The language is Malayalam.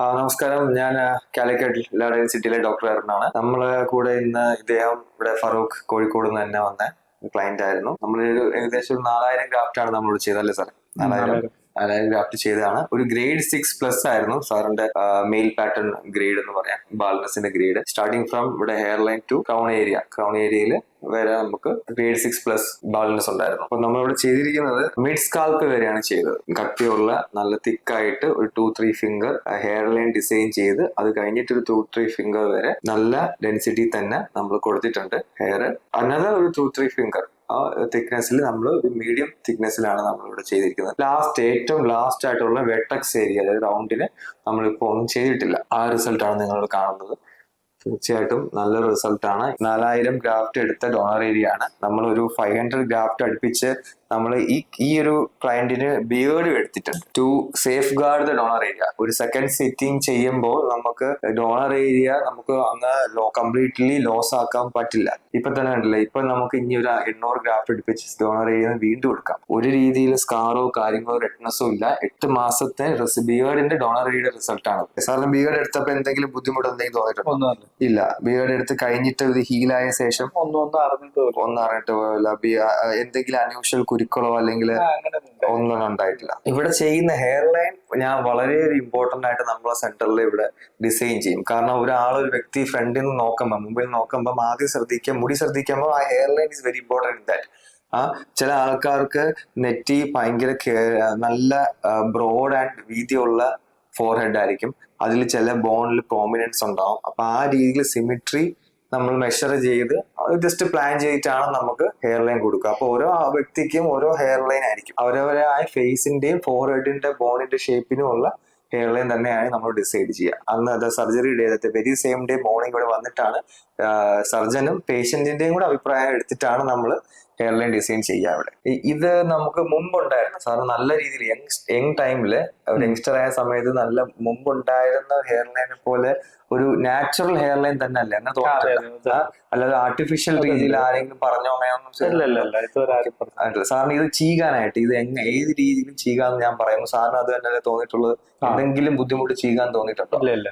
നമസ്കാരം. ഞാൻ കാലിക്കറ്റ് ലഡൻ സിറ്റിയിലെ ഡോക്ടർ അരുണാണ്. നമ്മളെ കൂടെ ഇന്ന് ഇദ്ദേഹം ഇവിടെ ഫറൂഖ് കോഴിക്കോട് നിന്ന് തന്നെ വന്ന ക്ലയന്റ് ആയിരുന്നു. നമ്മൾ ഏകദേശം ഒരു നാലായിരം ഗ്രാഫ്റ്റ് ആണ് നമ്മൾ ചെയ്തല്ലേ സാർ നാലായിരം. നാലായിരം വ്യാപ്തി ചെയ്തതാണ്. ഒരു ഗ്രേഡ് സിക്സ് പ്ലസ് ആയിരുന്നു സാറിന്റെ മെയിൽ പാറ്റേൺ ഗ്രേഡ് എന്ന് പറയാം. ബാൽനസിന്റെ ഗ്രേഡ് സ്റ്റാർട്ടിങ് ഫ്രം ഇവിടെ hair line to crown area crown ഏരിയയിൽ വരെ നമുക്ക് ഗ്രേഡ് സിക്സ് പ്ലസ് ബാലൻസ് ഉണ്ടായിരുന്നു. അപ്പൊ നമ്മളിവിടെ ചെയ്തിരിക്കുന്നത് മിഡ് സ്കാൽപ്പ് വരെയാണ് ചെയ്തത്. കട്ടിയുള്ള നല്ല തിക്കായിട്ട് ഒരു two three finger hair line design ചെയ്ത് അത് കഴിഞ്ഞിട്ട് ഒരു ടു ത്രീ ഫിംഗർ വരെ നല്ല ഡെൻസിറ്റി തന്നെ നമ്മൾ കൊടുത്തിട്ടുണ്ട്. ഹെയർ അനദർ ഒരു ടു ത്രീ ഫിംഗർ ആ തിക്നെസ്സിൽ നമ്മൾ ഒരു മീഡിയം തിക്നെസ്സിലാണ് നമ്മൾ ഇവിടെ ചെയ്തിരിക്കുന്നത്. ലാസ്റ്റ് ഏറ്റവും ലാസ്റ്റ് ആയിട്ടുള്ള വെട്ടക്സ് ഏരിയ അതായത് റൗണ്ടിന് നമ്മളിപ്പോൾ ഒന്നും ചെയ്തിട്ടില്ല. ആ റിസൾട്ടാണ് നിങ്ങൾ കാണുന്നത്. തീർച്ചയായിട്ടും നല്ലൊരു റിസൾട്ടാണ് നാലായിരം ഗ്രാഫ്റ്റ് എടുത്ത ഡോണർ ഏരിയ ആണ്. നമ്മൾ ഒരു ഫൈവ് ഹൺഡ്രഡ് ഗ്രാഫ്റ്റ് അടുപ്പിച്ച് നമ്മൾ ഈ ഈ ഒരു ക്ലയന്റിന് ബിയേർഡ് എടുത്തിട്ടുണ്ട് to safeguard the donor area ഒരു സെക്കൻഡ് സിറ്റിംഗ് ചെയ്യുമ്പോൾ നമുക്ക് ഡോണർ ഏരിയ നമുക്ക് അങ്ങ് ലോ കംപ്ലീറ്റ്ലി ലോസ് ആക്കാൻ പറ്റില്ല. ഇപ്പൊ തന്നെ ഉണ്ടല്ലോ ഇപ്പൊ നമുക്ക് ഇനി ഒരു എണ്ണൂറ് ഗ്രാഫ്റ്റ് എടുപ്പിച്ച് ഡോണർ ഏരിയ വീണ്ടും എടുക്കാം ഒരു രീതിയിൽ സ്കാറോ കാര്യങ്ങളോ റെഡ്നസ്സോ ഇല്ല. എട്ട് മാസത്തെ ബിയേർഡിന്റെ ഡോണർ ഏരിയയുടെ റിസൾട്ടാണ് സാറിന് ബിയേർഡ് എടുത്തപ്പോൾ എന്തെങ്കിലും ബുദ്ധിമുട്ട് എന്തെങ്കിലും തോന്നിയിട്ടുണ്ടോ? ഇല്ല. ബിയേർഡ് എടുത്ത് കഴിഞ്ഞിട്ട് ഇത് ഹീലായ ശേഷം ഒന്നും ഒന്നും അറിഞ്ഞിട്ട് പോലും ഒന്നും അറിഞ്ഞിട്ട് പോയല്ല. എന്തെങ്കിലും അൺയൂഷ്വൽ കുരുക്കളോ അല്ലെങ്കിൽ ഒന്നും ഉണ്ടായിട്ടില്ല. ഇവിടെ ചെയ്യുന്ന ഹെയർ ലൈൻ ഞാൻ വളരെ ഇമ്പോർട്ടന്റ് ആയിട്ട് നമ്മളെ സെന്ററിൽ ഇവിടെ ഡിസൈൻ ചെയ്യും. കാരണം ഒരാൾ ഒരു വ്യക്തി ഫ്രണ്ടിൽ നിന്ന് നോക്കുമ്പോൾ മുമ്പിൽ നോക്കുമ്പോൾ ആദ്യം ശ്രദ്ധിക്കുക മുടി ശ്രദ്ധിക്കുമ്പോൾ ആ hair line is very important that ആ ചില ആൾക്കാർക്ക് നെറ്റി ഭയങ്കര നല്ല ബ്രോഡ് ആൻഡ് വീതിയുള്ള ഫോർഹെഡ് ആയിരിക്കും. അതിൽ ചില ബോണിൽ പ്രോമിനൻസ് ഉണ്ടാവും. അപ്പൊ ആ രീതിയിൽ സിമിട്രി നമ്മൾ മെഷർ ചെയ്ത് ജസ്റ്റ് പ്ലാൻ ചെയ്തിട്ടാണ് നമുക്ക് ഹെയർ ലൈൻ കൊടുക്കുക. അപ്പൊ ഓരോ വ്യക്തിക്കും ഓരോ ഹെയർ ലൈൻ ആയിരിക്കും. അവരവരായ ഫേസിന്റെയും ഫോർ ഹെഡിന്റെ ബോണിന്റെ ഷേപ്പിനും ഉള്ള ലൈൻ തന്നെയാണ് നമ്മൾ ഡിസൈഡ് ചെയ്യുക. അന്ന് അത് surgery day very same day morning ഇവിടെ വന്നിട്ടാണ് സർജനും പേഷ്യന്റിന്റെയും കൂടെ അഭിപ്രായം എടുത്തിട്ടാണ് നമ്മൾ ഹെയർലൈൻ ഡിസൈൻ ചെയ്യുക അവിടെ. ഇത് നമുക്ക് മുമ്പുണ്ടായിരുന്നു. സാറ് നല്ല രീതിയിൽ യങ് യങ് ടൈമിൽ യങ്സ്റ്റർ ആയ സമയത്ത് നല്ല മുമ്പുണ്ടായിരുന്ന ഹെയർ ലൈനെ പോലെ ഒരു നാച്ചുറൽ ഹെയർലൈൻ തന്നെ അല്ല അങ്ങനെ തോന്നുന്നില്ല ആ, അല്ലാതെ ആർട്ടിഫിഷ്യൽ രീതിയിൽ ആരെങ്കിലും പറഞ്ഞോ അങ്ങനെയൊന്നും സാറിന് ഇത് ചെയ്യാനായിട്ട് ഇത് എങ്ങനെ ഏത് രീതിയിലും ചീകാന്ന് ഞാൻ പറയുന്നു. സാറിന് അത് തന്നെ തോന്നിയിട്ടുള്ളത്? എന്തെങ്കിലും ബുദ്ധിമുട്ട് ചെയ്യാൻ തോന്നിയിട്ടുണ്ടോ? ഇല്ല ഇല്ല.